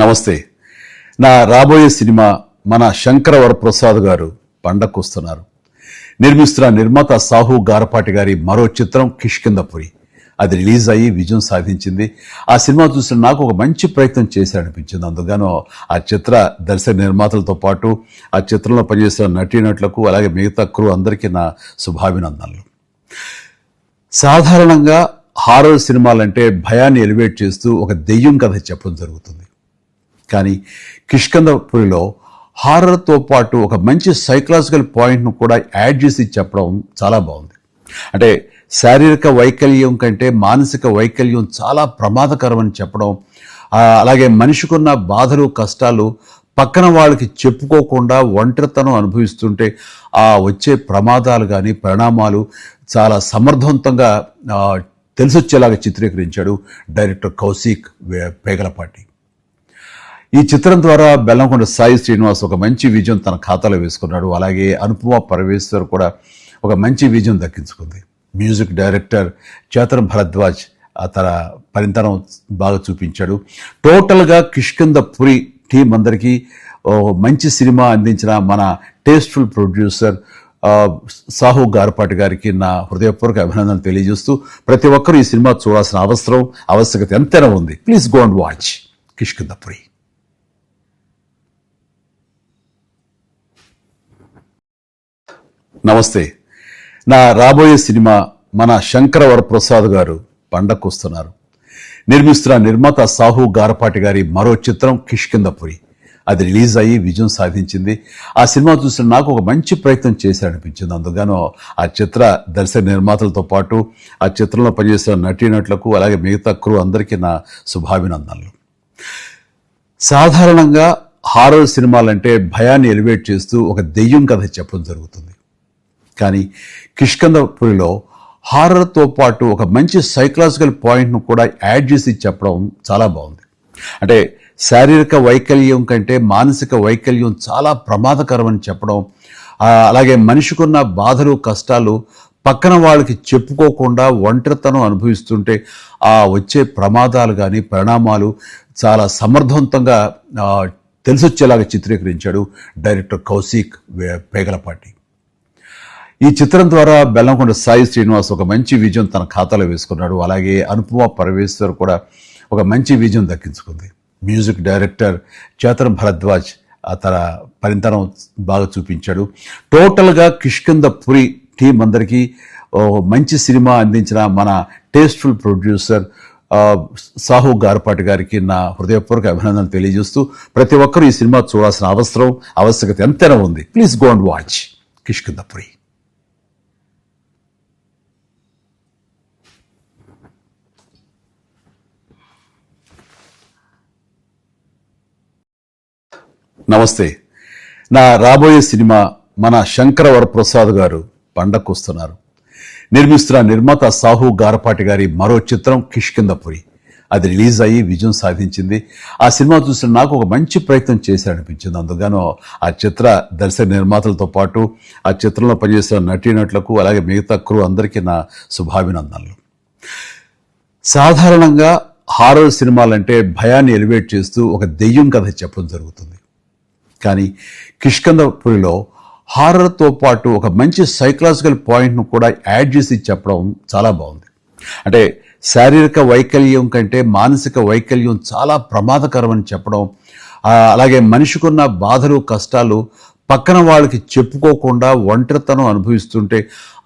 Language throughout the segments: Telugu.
నమస్తే. నా రాబోయే సినిమా మన శంకర వరప్రసాద్ గారు పండక్కొస్తున్నారు నిర్మిస్తున్న నిర్మాత సాహు గారపాటి గారి మరో చిత్రం కిష్కిందపురి అది రిలీజ్ అయ్యి విజయం సాధించింది. ఆ సినిమా చూసిన నాకు ఒక మంచి ప్రయత్నం చేశారనిపించింది. అందుకను ఆ చిత్ర దర్శక నిర్మాతలతో పాటు ఆ చిత్రంలో పనిచేసిన నటీనటులకు అలాగే మిగతా క్రూ అందరికీ నా శుభాభినందనలు. సాధారణంగా హారర్ సినిమాలంటే భయాన్ని ఎలివేట్ చేస్తూ ఒక దెయ్యం కథ చెప్పడం జరుగుతుంది. కానీ కిష్కందపురిలో హారర్తో పాటు ఒక మంచి సైకలాజికల్ పాయింట్ను కూడా యాడ్ చేసి చెప్పడం చాలా బాగుంది. అంటే శారీరక వైకల్యం కంటే మానసిక వైకల్యం చాలా ప్రమాదకరమని చెప్పడం అలాగే మనిషికున్న బాధలు కష్టాలు పక్కన వాళ్ళకి చెప్పుకోకుండా ఒంటరితనం అనుభవిస్తుంటే ఆ వచ్చే ప్రమాదాలు కానీ పరిణామాలు చాలా సమర్థవంతంగా తెలిసొచ్చేలాగా చిత్రీకరించాడు డైరెక్టర్ కౌశిక్ పేగలపాటి. ఈ చిత్రం ద్వారా బెల్లంకొండ సాయి శ్రీనివాస్ ఒక మంచి విజయం తన ఖాతాలో వేసుకున్నాడు. అలాగే అనుపమ పరమేశ్వర్ కూడా ఒక మంచి విజయం దక్కించుకుంది. మ్యూజిక్ డైరెక్టర్ చేతన్ భరద్వాజ్ తన పరితనం బాగా చూపించాడు. టోటల్గా కిష్కింద పురి టీం అందరికీ మంచి సినిమా అందించిన మన టేస్ట్ఫుల్ ప్రొడ్యూసర్ సాహు గారపాటి గారికి నా హృదయపూర్వక అభినందనలు తెలియజేస్తూ ప్రతి ఒక్కరూ ఈ సినిమా చూడాల్సిన అవసరం ఆవశ్యకత ఎంతైనా ఉంది. Please go and watch Kishkindhapuri నమస్తే. నా రాబోయే సినిమా మన శంకర వరప్రసాద్ గారు పండక్కొస్తున్నారు నిర్మిస్తున్న నిర్మాత సాహు గారపాటి గారి మరో చిత్రం కిష్కిందపురి అది రిలీజ్ అయ్యి విజయం సాధించింది. ఆ సినిమా చూసిన నాకు ఒక మంచి ప్రయత్నం చేశారనిపించింది అందుకను ఆ చిత్ర దర్శక నిర్మాతలతో పాటు ఆ చిత్రంలో పనిచేసిన నటీనటులకు అలాగే మిగతా క్రూ అందరికీ నా శుభాభినందనలు. సాధారణంగా హారర్ సినిమాలంటే భయాన్ని ఎలివేట్ చేస్తూ ఒక దెయ్యం కథ చెప్పడం జరుగుతుంది. కానీ కిష్కందపురిలో హారర్తో పాటు ఒక మంచి సైకలాజికల్ పాయింట్ను కూడా యాడ్ చేసి చెప్పడం చాలా బాగుంది. అంటే శారీరక వైకల్యం కంటే మానసిక వైకల్యం చాలా ప్రమాదకరమని చెప్పడం అలాగే మనిషికున్న బాధలు కష్టాలు పక్కన వాళ్ళకి చెప్పుకోకుండా ఒంటరితనం అనుభవిస్తుంటే ఆ వచ్చే ప్రమాదాలు కానీ పరిణామాలు చాలా సమర్థవంతంగా తెలిసొచ్చేలాగా చిత్రీకరించాడు డైరెక్టర్ కౌశిక్ పేగలపాటి. ఈ చిత్రం ద్వారా బెల్లంకొండ సాయి శ్రీనివాస్ ఒక మంచి విజయం తన ఖాతాలో వేసుకున్నాడు. అలాగే అనుపమ పరమేశ్వర్ కూడా ఒక మంచి విజయం దక్కించుకుంది. మ్యూజిక్ డైరెక్టర్ చేతన్ భరద్వాజ్ తన పరితనం బాగా చూపించాడు. టోటల్గా కిష్కింద పురి టీం అందరికీ మంచి సినిమా అందించిన మన టేస్ట్ఫుల్ ప్రొడ్యూసర్ సాహు గార్పాటి గారికి నా హృదయపూర్వక అభినందనలు తెలియజేస్తూ ప్రతి ఒక్కరూ ఈ సినిమా చూడాల్సిన అవసరం ఆవశ్యకత ఎంతైనా ఉంది. Please go and watch Kishkindhapuri నమస్తే. నా రాబోయే సినిమా మన శంకర వరప్రసాద్ గారు పండక్కొస్తున్నారు. నిర్మిస్తున్న నిర్మాత సాహు గారపాటి గారి మరో చిత్రం కిష్కిందపురి అది రిలీజ్ అయ్యి విజయం సాధించింది. ఆ సినిమా చూసిన నాకు ఒక మంచి ప్రయత్నం చేశారనిపించింది. అందుకను ఆ చిత్ర దర్శక నిర్మాతలతో పాటు ఆ చిత్రంలో పనిచేసిన నటీనటులకు అలాగే మిగతా క్రూ అందరికీ నా శుభాభినందనలు. సాధారణంగా హారర్ సినిమాలంటే భయాన్ని ఎలివేట్ చేస్తూ ఒక దెయ్యం కథ చెప్పడం జరుగుతుంది. కానీ కిష్కందపురిలో హారర్తో పాటు ఒక మంచి సైకలాజికల్ పాయింట్ను కూడా యాడ్ చేసి చెప్పడం చాలా బాగుంది. అంటే శారీరక వైకల్యం కంటే మానసిక వైకల్యం చాలా ప్రమాదకరమని చెప్పడం అలాగే మనిషికున్న బాధలు కష్టాలు పక్కన వాళ్ళకి చెప్పుకోకుండా ఒంటరితనం అనుభవిస్తుంటే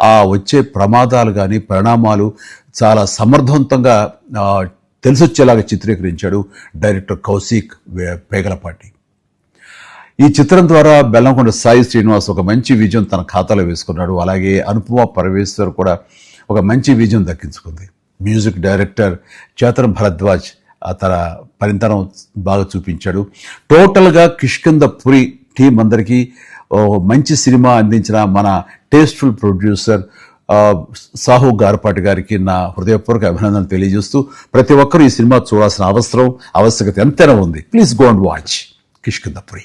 ఆ వచ్చే ప్రమాదాలు కానీ పరిణామాలు చాలా సమర్థవంతంగా తెలిసొచ్చేలాగా చిత్రీకరించాడు డైరెక్టర్ కౌశిక్ పేగలపాటి. ఈ చిత్రం ద్వారా బెల్లంకొండ సాయి శ్రీనివాస్ ఒక మంచి విజయం తన ఖాతాలో వేసుకున్నాడు. అలాగే అనుపమ పరమేశ్వర్ కూడా ఒక మంచి విజయం దక్కించుకుంది. మ్యూజిక్ డైరెక్టర్ చేతన్ భరద్వాజ్ తన పనితనం బాగా చూపించాడు. టోటల్గా కిష్కింద పురి టీం అందరికీ మంచి సినిమా అందించిన మన టేస్ట్ఫుల్ ప్రొడ్యూసర్ సాహు గారపాటి గారికి నా హృదయపూర్వక అభినందనలు తెలియజేస్తూ ప్రతి ఒక్కరూ ఈ సినిమా చూడాల్సిన అవసరం ఆవశ్యకత ఎంతైనా ఉంది. Please go and watch Kishkindhapuri